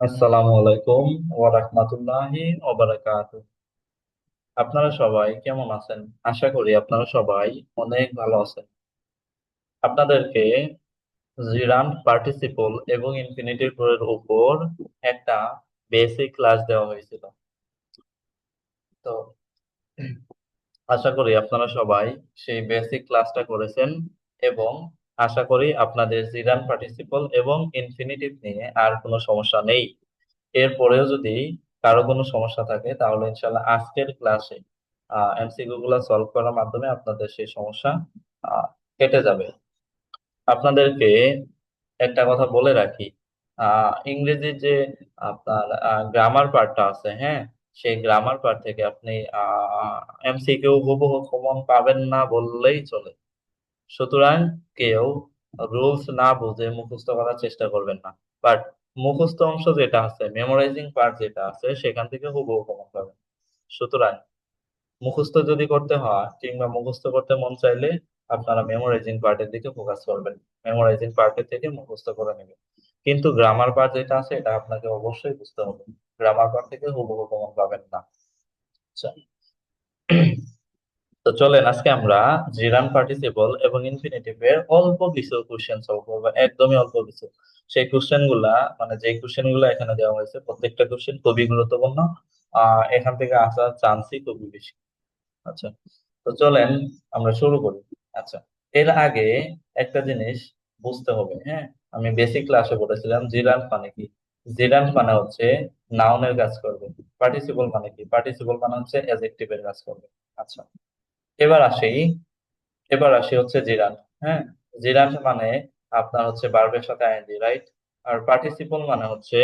আসসালামু আলাইকুম ওয়া রাহমাতুল্লাহি ওয়া বারাকাতুহু আপনারা সবাই কেমন আছেন? আশা করি আপনারা সবাই অনেক ভালো আছেন। আপনাদেরকে জিরান্ড পার্টিসিপল এবং ইনফিনিটিভ এর উপর একটা বেসিক ক্লাস দেওয়া হয়েছিল। তো আশা করি আপনারা সবাই সেই বেসিক ক্লাসটা করেছেন এবং আশা করি আপনাদের জিরান পার্টিসিপল এবং ইনফিনিটিভ নিয়ে আর কোনো সমস্যা নেই। এরপরেও যদি কারও কোনো সমস্যা থাকে, তাহলে ইনশাল্লাহ আজকের ক্লাসে এমসিকিউ গুলা সলভ করার মাধ্যমে আপনাদের সেই সমস্যা কেটে যাবে। আপনাদেরকে একটা কথা বলে রাখি ইংরেজির যে আপনার গ্রামার পার্টটা আছে হ্যাঁ সেই গ্রামার পার্ট থেকে আপনি এমসিকিউ হুবহু কমন পাবেন না বললেই চলে। সুতরাং কেউ রুলস না বুঝে মুখস্থ করার চেষ্টা করবেন না। বাট মুখস্থ অংশ যেটা আছে মেমোরাইজিং পার্ট যেটা আছে, সেখান থেকে হুবহু কমন পাবেন সুতরাং মুখস্থ যদি করতে হয়, কিংবা মুখস্থ করতে মন চাইলে আপনারা মেমোরাইজিং পার্টের দিকে ফোকাস করবেন। মেমোরাইজিং পার্টের থেকে মুখস্থ করে নেবেন। কিন্তু গ্রামার পার্ট যেটা আছে, এটা আপনাকে অবশ্যই বুঝতে হবে। গ্রামার পার্ট থেকে হুবহু কমন পাবেন না। আচ্ছা। তো চলেন আজকে আমরা জিরান পার্টিসিপল এবং ইনফিনিটিভ এর অল্প কিছু কোশ্চেন সলভ করব, একদমই অল্প কিছু। সেই কোশ্চেনগুলা মানে যে কোশ্চেনগুলা এখানে দেওয়া হয়েছে, প্রত্যেকটা কোশ্চেন খুবই গুরুত্বপূর্ণ, আহ, এখান থেকে আসার চান্সই খুবই বেশি। আচ্ছা তো চলেন আমরা শুরু করি। আচ্ছা এর আগে একটা জিনিস বুঝতে হবে হ্যাঁ? আমি বেসিক ক্লাসে বলেছিলাম জিরান মানে কি? জিরান মানে হচ্ছে নাউনের কাজ করবে। পার্টিসিপল মানে কি? পার্টিসিপল মানে হচ্ছে অ্যাডজেক্টিভের কাজ করবে। আচ্ছা এবার আসি এবার আসি হচ্ছে জিরান হ্যাঁ? জিরান মানে আপনার হচ্ছে ভার্বের সাথে আইএনজি রাইট আর পার্টিসিপল মানে হচ্ছে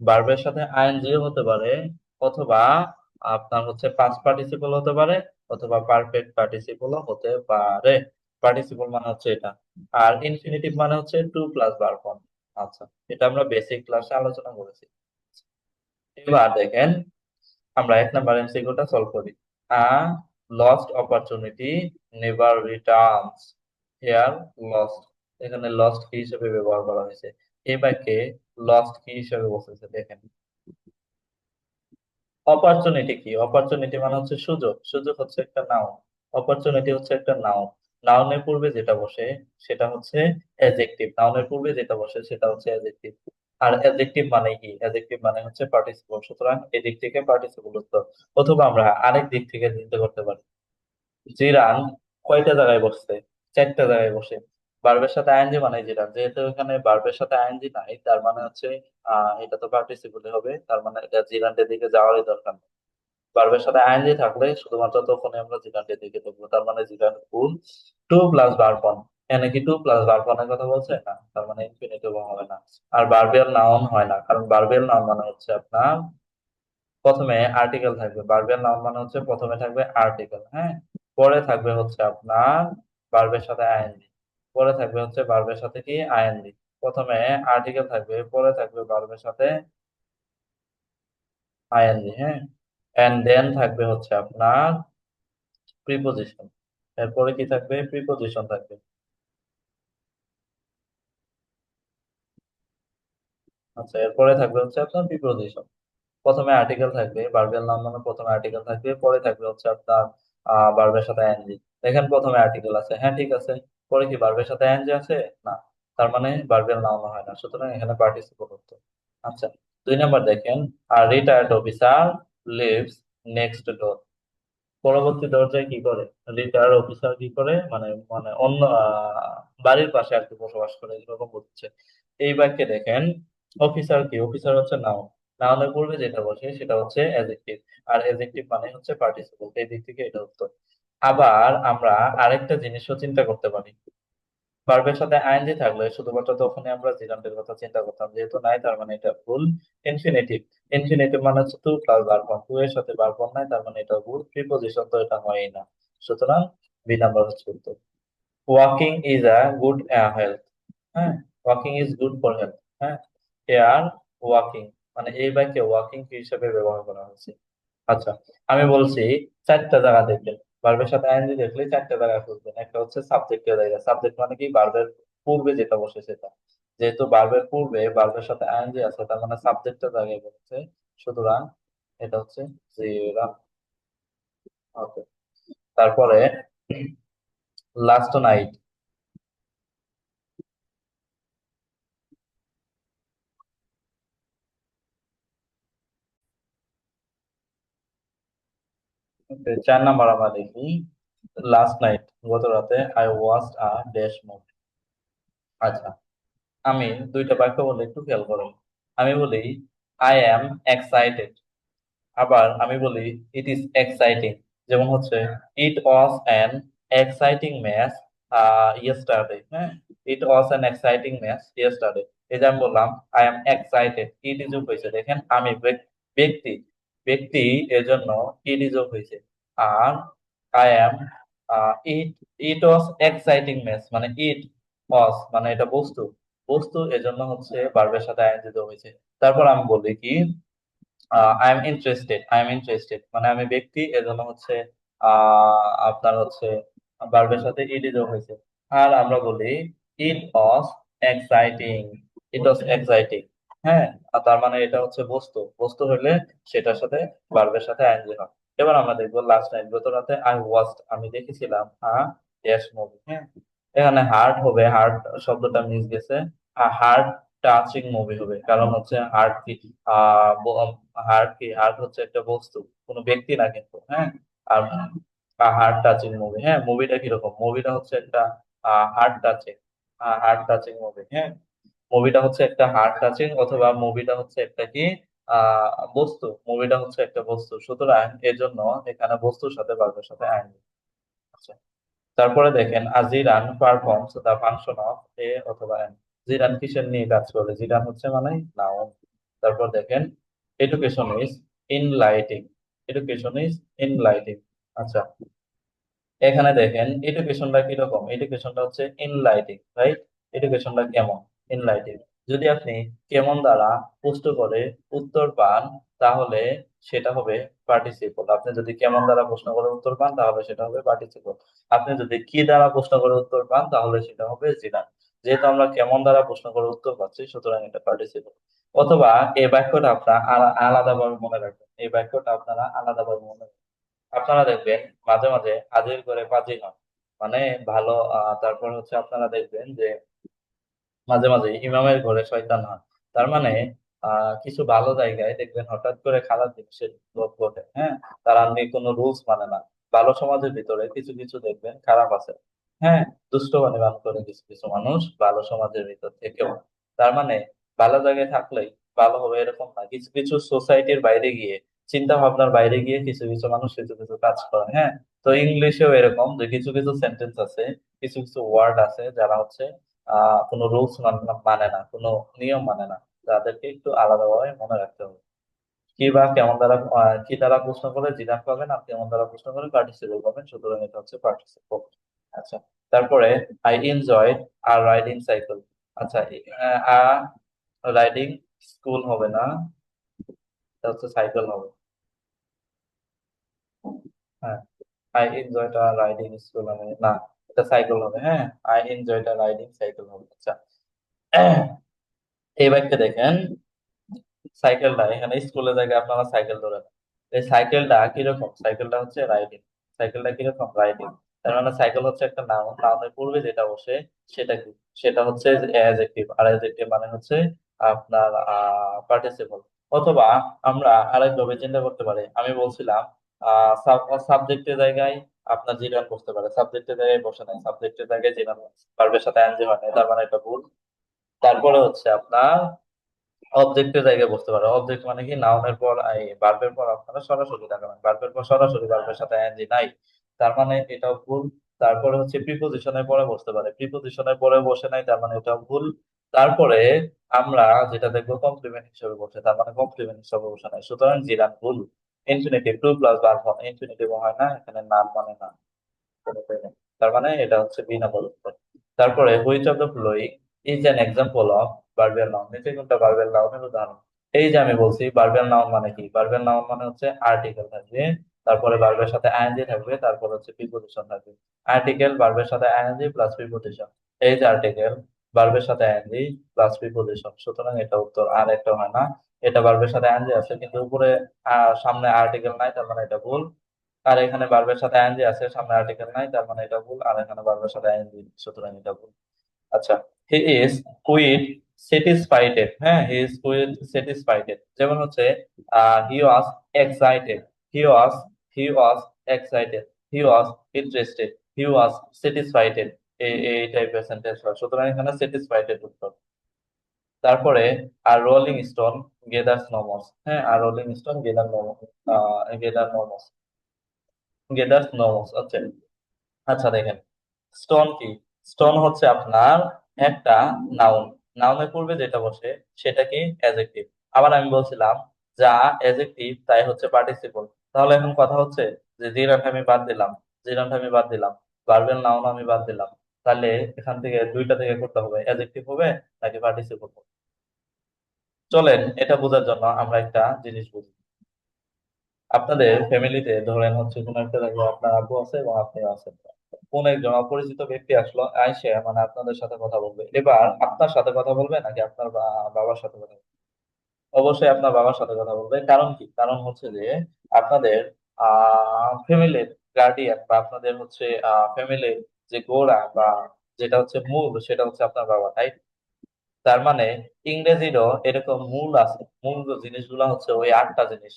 ভার্বের সাথে আইএনজি হতে পারে অথবা আপনার হচ্ছে পাস্ট পার্টিসিপল হতে পারে অথবা পারফেক্ট পার্টিসিপলও হতে পারে। পার্টিসিপল মানে হচ্ছে এটা। আর ইনফিনিটিভ মানে হচ্ছে টু প্লাস ভার্ব ফর্ম আচ্ছা এটা আমরা বেসিক ক্লাসে আলোচনা করেছি। এবার দেখেন, আমরা এক নাম্বার এমসিকিউটা সলভ করি। A lost opportunity never returns here lost এখানে লস্ট কি হিসেবে ব্যবহার করা হয়েছে। এই বাক্যে লস্ট কি হিসেবে বসেছে, দেখেন। অপরচুনিটি কি অপরচুনিটি মানে হচ্ছে সুযোগ। সুযোগ হচ্ছে একটা নাউন অপরচুনিটি হচ্ছে একটা নাউন নাউনের পূর্বে যেটা বসে, সেটা হচ্ছে অ্যাডজেক্টিভ নাউনের পূর্বে যেটা বসে, সেটা হচ্ছে অ্যাডজেক্টিভ আর অ্যাডজেক্টিভ মানে কি? অ্যাডজেক্টিভ মানে হচ্ছে পার্টিসিপল সুতরাং এদিক থেকে পার্টিসিপল উত্তর। অথবা আমরা আরেক দিক থেকে চিন্তা করতে পারি। জিরান কয়টা জায়গায় বসছে? চারটা জায়গায় বসে। ভার্বের সাথে আইএনজি মানে জিরান। যেহেতু এখানে ভার্বের সাথে আইএনজি নাই, তার মানে হচ্ছে, আহ, এটা তো পার্টিসিপল হবে। তার মানে এটা জিরান্টের দিকে যাওয়ারই দরকার নেই। ভার্বের সাথে আইএনজি থাকলে শুধুমাত্র তখনই আমরা জিরান্টের দিকে দেখব। তার মানে gerund full to plus one এখানে টু প্লাস ভার্ব কথা বলছে? না, তার মানে ইনফিনিটিভ হবে না। আর ভার্বিয়াল নাউন হয় না, কারণ ভার্বিয়াল নাউন মানে হচ্ছে আপনার প্রথমে আর্টিকেল থাকবে। ভার্বিয়াল নাউন মানে হচ্ছে প্রথমে থাকবে আর্টিকেল হ্যাঁ? পরে থাকবে হচ্ছে আপনার ভার্বের সাথে আইএনজি পরে থাকবে হচ্ছে ভার্বের সাথে কি? আইএনজি প্রথমে আর্টিকেল থাকবে, পরে থাকবে ভার্বের সাথে আইএনজি হ্যাঁ? এন্ড দেন থাকবে হচ্ছে আপনার প্রিপোজিশন এরপরে কি থাকবে? প্রিপোজিশন থাকবে। আচ্ছা এরপরে থাকবে হচ্ছে আপনার প্রিপোজিশন প্রথমে আর্টিকেল থাকবে ভার্বিয়াল নাউন মানে প্রথমে আর্টিকেল থাকবে, পরে থাকবে হচ্ছে আপনার আহ ভার্বের সাথে এনজি দেখেন প্রথমে আর্টিকেল আছে। হ্যাঁ ঠিক আছে। পরে কি ভার্বের সাথে এনজি আছে? না, তার মানে ভার্বিয়াল নাউন হয় না। সুতরাং এখানে পার্টিসিপল হতো আচ্ছা দুই নাম্বার দেখেন। আর retired officer lives next door পরবর্তী দরজায় কি করে? রিটায়ার্ড অফিসার কি করে? মানে মানে অন্য বাড়ির পাশে আর কি বসবাস করে, এরকম বুঝছে এই বাক্যে দেখেন অফিসার কি? অফিসার হচ্ছে নাউন নাউনের পূর্বে যেটা বসে সেটা হচ্ছে অ্যাডজেক্টিভ আর অ্যাডজেক্টিভ মানে হচ্ছে পার্টিসিপল এই দিক থেকে এটা উত্তর। আবার আমরা আরেকটা জিনিসও চিন্তা করতে পারি। ভার্বের সাথে আইএনজি থাকলে শুধুমাত্র তখনই আমরা জিরান্টের কথা চিন্তা করতাম। যেহেতু নাই, তার মানে এটা ভুল। ইনফিনিটিভ ইনফিনিটিভ মানে হচ্ছে টু প্লাস ভার্ব টু এর সাথে ভার্ব নাই, তার মানে এটা ভুল। প্রিপোজিশন তো এটা হয়ই না। সুতরাং বি নাম্বার হচ্ছে উত্তর। Walking is a good health হ্যাঁ? Walking is good for health হ্যাঁ? হেয়ার ওয়াকিং মানে এই বাক্যে ওয়াকিং হিসেবে ব্যবহার করা হয়েছে। আচ্ছা আমি বলছি চারটা জায়গা দেখবেন। ভার্বের সাথে আইএনজি দেখলে চারটা জায়গা খুঁজবেন। একটা হচ্ছে সাবজেক্টের জায়গা সাবজেক্ট মানে কি? ভার্বের পূর্বে যেটা বসে সেটা। যেহেতু ভার্বের পূর্বে ভার্বের সাথে আইএনজি আছে, তার মানে সাবজেক্টের জায়গায় বলছে সুতরাং এটা হচ্ছে জিরান ওকে তারপরে লাস্ট নাইট চার নাম্বার আমরা দেখি। লাস্ট নাইট গত রাতে I watched a dash movie আচ্ছা আমি দুইটা বাক্য বলে একটু খেয়াল করুন আমি বলি আই অ্যাম এক্সাইটেড আবার আমি বলি ইট ইজ এক্সাইটিং যেমন হচ্ছে it was an exciting match yesterday হ্যাঁ it was an exciting match yesterday এই যে আমি বললাম I am excited it is হয়েছে দেখেন, আমি ব্যক- ব্যক্তি। ব্যক্তি এর জন্য ইট ইজ হয়েছে। আর I am it it was exciting match মানে ইট ওয়াজ মানে এটা বস্তু। বস্তু এজন্য হচ্ছে ভার্বের সাথে আইএনজি হয়েছে। তারপর আমি বলি কি I am interested I am interested মানে আমি ব্যক্তি এজন্য হচ্ছে আপনার হচ্ছে ভার্বের সাথে ইড যোগ হয়েছে। আর আমরা বলি ইট was exciting it was exciting হ্যাঁ আর তার মানে এটা হচ্ছে বস্তু। বস্তু হলে সেটার সাথে ভার্বের সাথে আইএনজি হয়। এবার আমরা দেখব লাস্ট নাইট গত রাতে আই ওয়াচড আমি দেখেছিলাম, আ ড্যাশ মুভি হ্যাঁ? এখানে হার্ট হবে হার্ট শব্দটা মিস গেছে। হার্ট টাচিং মুভি হবে, কারণ হচ্ছে হার্ট কি আহ হার্ট কি হার্ট হচ্ছে একটা বস্তু, কোনো ব্যক্তি না কিন্তু হ্যাঁ? আর হার্ট টাচিং মুভি হ্যাঁ? মুভিটা কীরকম? মুভিটা হচ্ছে একটা heart touching heart touching movie হ্যাঁ? মুভিটা হচ্ছে একটা হার্ট টাচিং অথবা মুভিটা হচ্ছে একটা কি বস্তু। মুভিটা হচ্ছে একটা বস্তু। সুতরাং এর জন্য এখানে বস্তুর সাথে ভার্বের সাথে আইন আচ্ছা। তারপরে দেখেন a gerund performs the function of a অথবা এন জিরান কিসের নিয়ে কাজ করে? জিরান হচ্ছে মানে নাউন তারপর দেখেন education is enlightening education is enlightening আচ্ছা। এখানে দেখেন এডুকেশনটা কীরকম? এডুকেশনটা হচ্ছে ইনলাইটিং রাইট এডুকেশনটা কেমন? ইনলাইটিং যদি আপনি কেমন দ্বারা প্রশ্ন করে উত্তর পান, তাহলে সেটা হবে পার্টিসিপল আপনি যদি কেমন দ্বারা প্রশ্ন করে উত্তর পান, তাহলে সেটা হবে পার্টিসিপল আপনি যদি কি দ্বারা প্রশ্ন করে উত্তর পান, তাহলে সেটা হবে জিনান যেহেতু আমরা কেমন দ্বারা প্রশ্ন করে উত্তর পাচ্ছি, সুতরাং এটা পার্টিসিপল অথবা এই বাক্যটা আপনারা আলা- আলাদাভাবে মনে রাখবেন। এই বাক্যটা আপনারা আলাদাভাবে মনে রাখবেন। আপনারা দেখবেন মাঝে মাঝে হাজির করে পাজি হন। মানে ভালো তারপর হচ্ছে আপনারা দেখবেন যে মাঝে মাঝে ইমামের ঘরে শয়তান হয়। তার মানে কিছু ভালো জায়গায় দেখবেন হঠাৎ করে খারাপ জিনিসের লোভ ঘটে হ্যাঁ? তারা আপনি কোনো রুলস মানে না। ভালো সমাজের ভিতরে কিছু কিছু দেখবেন খারাপ আছে হ্যাঁ? দুষ্ট বানিবান করে কিছু কিছু মানুষ ভালো সমাজের ভিতর থেকেও। তার মানে ভালো জায়গায় থাকলেই ভালো হবে এরকম না। কিছু কিছু সোসাইটির বাইরে গিয়ে চিন্তা ভাবনার বাইরে গিয়ে কিছু কিছু মানুষ কিছু কিছু কাজ করে হ্যাঁ? তো ইংলিশেও এরকম যে কিছু কিছু সেন্টেন্স আছে, কিছু কিছু ওয়ার্ড আছে যারা হচ্ছে কোনো রুলস মানে না, কোনো নিয়ম মানে না। তাদেরকে একটু আলাদাভাবে মনে রাখতে হবে। কি বা কেমন দ্বারা কি দ্বারা প্রশ্ন করে জিরাফ পাবেন আর কেমন দ্বারা প্রশ্ন করে পার্টিসিপেল পাবেন। সুতরাং এটা হচ্ছে পার্টিসিপল আচ্ছা তারপরে আই এনজয় আর রাইডিং সাইকেল আচ্ছা আ রাইডিং স্কুল হবে না। এটা হচ্ছে সাইকেল হবে। হ্যাঁ আই এনজয় টা রাইডিং স্কুল হবে না। এটা সাইকেল হবে হ্যাঁ? আই এনজয় টা রাইডিং সাইকেল হবে আচ্ছা। এই বাক্যে দেখেন সাইকেলটা এখানে স্কুলের জায়গায় আপনারা সাইকেল ধরে। এই সাইকেলটা কীরকম? সাইকেলটা হচ্ছে রাইডিং সাইকেলটা কীরকম? রাইডিং তার মানে সাইকেল হচ্ছে একটা নাউন নাউনের পূর্বে যেটা বসে, সেটা কি? সেটা হচ্ছে অ্যাডজেক্টিভ আর অ্যাডজেক্টিভ মানে হচ্ছে আপনার পার্টিসিপল অথবা আমরা আরেকভাবে চিন্তা করতে পারি। আমি বলছিলাম সাবজেক্টের জায়গায় আপনার জিরান বসতে পারে। সাবজেক্টের জায়গায় বসে নাই। সাবজেক্টের জায়গায় জিরান ভার্বের সাথে এনজি হয় না তার মানে এটা ভুল। তারপরে হচ্ছে আপনার অবজেক্টের জায়গায় বসতে পারে। অবজেক্ট মানে কি? নাউনের পর, এই ভার্বের পর আপনারা সরাসরি লাগাবেন ভার্বের পর সরাসরি ভার্বের সাথে এনজি নাই। তার মানে এটাও ভুল। তারপরে হচ্ছে প্রিপোজিশনের পরে বসতে পারে। প্রিপোজিশনের পরে বসে নাই, তার মানে এটাও ভুল। তারপরে আমরা যেটা দেখব কমপ্লিমেন্ট হিসেবে বসে। তার মানে কমপ্লিমেন্ট হিসেবে বসে নাই। সুতরাং জিরান ভুল। Infinitive to plus verb infinitive হয় না, এখানে নাম মানে না। তার মানে এটা হচ্ছে বিনা পদত্ব তারপরে which of the following is an example of verbal noun নিচে কোনটা ভার্বিয়াল নাউনের উদাহরণ? এই যে আমি বলছি ভার্বিয়াল নাউন মানে কি? ভার্বিয়াল নাউন মানে হচ্ছে আর্টিকেল থাকবে, তারপরে ভার্বের সাথে আইএনজি থাকবে, তারপর হচ্ছে প্রিপোজিশন থাকবে। আর্টিকেল ভার্বের সাথে আইএনজি প্লাস প্রিপোজিশন এই যে আর্টিকেল ভার্বের সাথে আইএনজি প্লাস প্রিপোজিশন সুতরাং এটা উত্তর আর একটা হয় না। এটা ভার্বের সাথে আইএনজি আছে, কিন্তু উপরে সামনে আর্টিকেল নাই, তার মানে এটা ভুল। আর এখানে ভার্বের সাথে আইএনজি আছে, সামনে আর্টিকেল নাই, তার মানে এটা ভুল, আর এখানে ভার্বের সাথে আইএনজি সুতরাং এটা ভুল। আচ্ছা হি ইজ কুইট স্যাটিসফাইডেড হ্যাঁ হি ইজ কুইট স্যাটিসফাইডেড যেমন হচ্ছে he was excited he was he was excited he was interested he was satisfieded এই টাইপের সেন্টেন্স হয়। সুতরাং এখানে স্যাটিসফাইডেড উত্তর। তারপরে আর rolling stone gather no moss হ্যাঁ আর rolling stone gather no moss gather no moss gather no moss আচ্ছা। আচ্ছা দেখেন। স্টোন কি? স্টোন হচ্ছে আপনার একটা নাউন নাউনের পূর্বে যেটা বসে, সেটা কি? অ্যাজেক্টিভ আবার আমি বলছিলাম, যা অ্যাজেক্টিভ তাই হচ্ছে পার্টিসিপল তাহলে এখন কথা হচ্ছে যে জিরানটা আমি বাদ দিলাম জিরানটা আমি বাদ দিলাম ভার্বেল নাউন আমি বাদ দিলাম। তাহলে এখান থেকে দুইটা থেকে করতে হবে অ্যাজেক্টিভ হবে নাকি পার্টিসিপল হবে চলেন, এটা বোঝার জন্য আমরা একটা জিনিস বুঝি। আপনাদের ফ্যামিলিতে ধরেন হচ্ছে কোনো একটা জায়গায় আপনার আব্বু আছে এবং আপনি আছেন। কোন একজন অপরিচিত ব্যক্তি আসলো, আইসে মানে আপনাদের সাথে কথা বলবে। এবার আপনার সাথে কথা বলবে নাকি আপনার বাবার সাথে কথা বলবে? অবশ্যই আপনার বাবার সাথে কথা বলবে। কারণ কি? কারণ হচ্ছে যে আপনাদের, আহ ফ্যামিলির গার্ডিয়ান বা আপনাদের হচ্ছে, আহ ফ্যামিলির যে গোড়া বা যেটা হচ্ছে মূল, সেটা হচ্ছে আপনার বাবা তাই তার মানে ইংরেজিরও এরকম মূল আছে। মূল জিনিসগুলো হচ্ছে ওই আটটা জিনিস।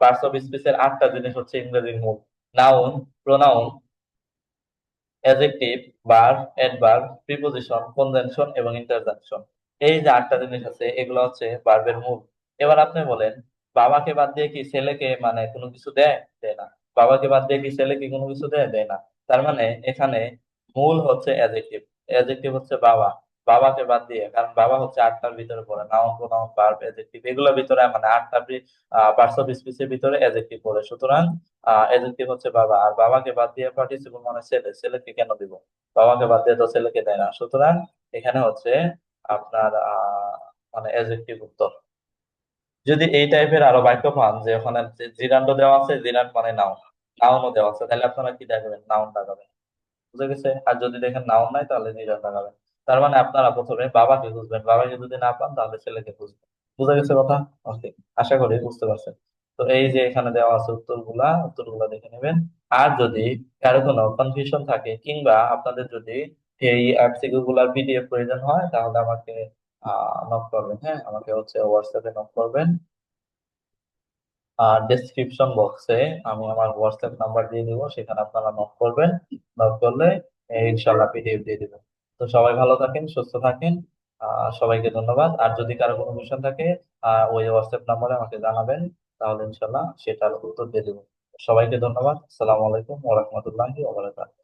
পার্টস অফ স্পিচের আটটা জিনিস হচ্ছে ইংরেজির মূল। Noun pronoun adjective verb adverb preposition conjunction এবং ইন্টারজাংশন এই যে আটটা জিনিস আছে, এগুলো হচ্ছে ভার্বের মূল। এবার আপনি বলেন, বাবাকে বাদ দিয়ে কি ছেলেকে মানে কোনো কিছু দেয়? দেয় না। বাবাকে বাদ দিয়ে কি ছেলেকে কোনো কিছু দেয়? দেয় না। তার মানে এখানে মূল হচ্ছে অ্যাডজেক্টিভ অ্যাডজেক্টিভ হচ্ছে বাবা। বাবাকে বাদ দিয়ে, কারণ বাবা হচ্ছে আটটার ভিতরে পড়ে। নাউন, প্রোনাউন, ভার্ব অ্যাডজেক্টিভ এগুলোর ভিতরে মানে আটটা পার্টস অফ স্পিচের ভিতরে অ্যাডজেক্টিভ পড়ে। সুতরাং অ্যাডজেক্টিভ হচ্ছে বাবা। আর বাবাকে বাদ দিয়ে পার্টিসিপল মানে ছেলে। ছেলেকে কেন দিব? বাবাকে বাদ দিয়ে তো ছেলেকে দেয় না। সুতরাং, এখানে হচ্ছে আপনার মানে অ্যাডজেক্টিভ উত্তর। যদি এই টাইপের আরও বাক্য পান, যে ওখানে জিরান্ড দেওয়া আছে জিরান্ড মানে নাউন। নাউনও দেওয়া আছে। তাহলে আপনারা কি দেখাবেন? নাউন লাগাবেন। বুঝে গেছে? আর যদি দেখেন নাও নাই, তাহলে জিরান্ড লাগাবেন। তার মানে আপনারা প্রথমে বাবাকে খুঁজবেন। বাবাকে যদি না পান, তাহলে ছেলেকে খুঁজবেন। বুঝে গেছে কথা? ওকে আশা করি বুঝতে পারছেন। তো এই যে এখানে দেওয়া আছে উত্তরগুলা উত্তরগুলা দেখে নেবেন। আর যদি কারও কোনো কনফিউশন থাকে, কিংবা আপনাদের যদি এই এমসিকিউ গুলার পিডিএফ প্রয়োজন হয়, তাহলে আমাকে নক করবেন হ্যাঁ? আমাকে হচ্ছে হোয়াটসঅ্যাপে নক করবেন। আর ডেসক্রিপশন বক্সে আমি আমার হোয়াটসঅ্যাপ নাম্বার দিয়ে দিব, সেখানে আপনারা নক করবেন। নক করলে ইনশাল্লাহ পিডিএফ দিয়ে দিবেন। তো সবাই ভালো থাকেন, সুস্থ থাকেন। আহ, সবাইকে ধন্যবাদ। আর যদি কারও কোনো কোয়েশ্চেন থাকে, আহ, ওই হোয়াটসঅ্যাপ নাম্বারে আমাকে জানাবেন, তাহলে ইনশাল্লাহ সেটার উত্তর দিয়ে দেবো। সবাইকে ধন্যবাদ। আসসালামু আলাইকুম ওয়া রাহমাতুল্লাহি ওয়া বারাকাতুহু।